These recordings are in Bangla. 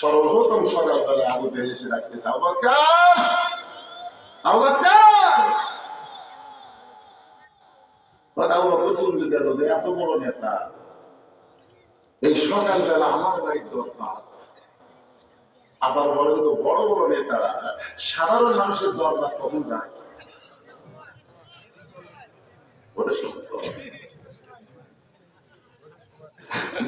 সর্বপ্রথম সকালবেলা আবু জেহেল এসে ডাকতেছে আবু বকর! এত বড় নেতা। এই বাড়ির আবার তো, বড় বড় সাধারণ মানুষের দরকার কখন যায়?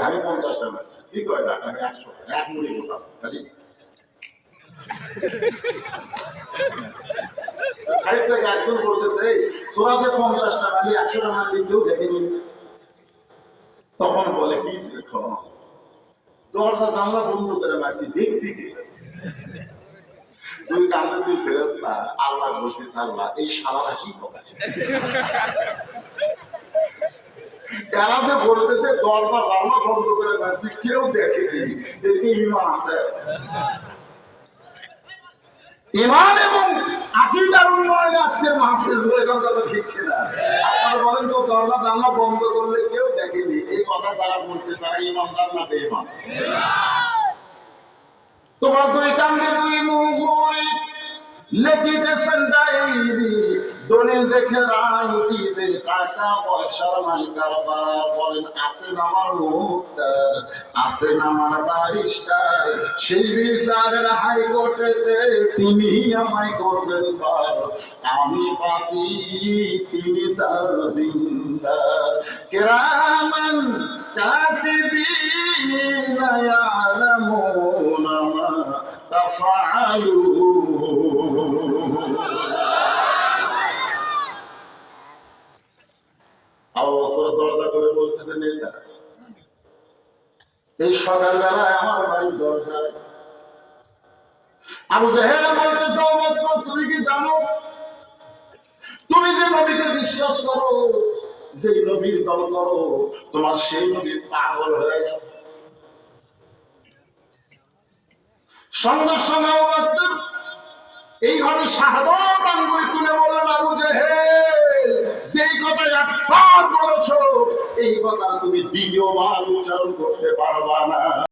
আমি পঞ্চাশটা মারছি কি আমি একশো এক মুড়ি বলতেছে তখন বলে, কি বন্ধ করে আল্লাহ আল্লাহ এই সারাটা কি কথা এরা যে বলতেছে, দরজা জানলা বন্ধ করে মারছি কেউ দেখেনি এদিকে ইমান আছে। ইমান এবং আকিদার উন্নয়নে আজকে মাহফিল কথা ঠিক বলেন তো, দরজা জানলা বন্ধ করলে কেউ এই কথা যারা বলছে, তারা ইমানদার না বেঈমান? তোমার দুই কান্দে দুই মুখ ডায়েরি। দলিল দেখে দিবে টাকা পয়সার নাই কারবার বলেন আছেন আমার মুক্তার আছেন আমার বারিস্টার সেই বিচারের হাইকোর্টেতে তিনি আমায় করবেন পার। আমি পাপি, তিনি সাবিন্দার কেরামান কাতিবিন ইয়ালামুনা মা তাফআলুন আবু বকর দরজা এই বলতেছে আবু তুমি কি জানো? তুমি যে নবীকে বিশ্বাস করো, যে নবীর দল করো, তোমার সেই নবী পাগল হয়ে গেছে। সঙ্গে সঙ্গে শাহাদত তুলে বললেন যেই কথা এই কথা তুমি দ্বিতীয়বার উচ্চারণ করতে পারবা না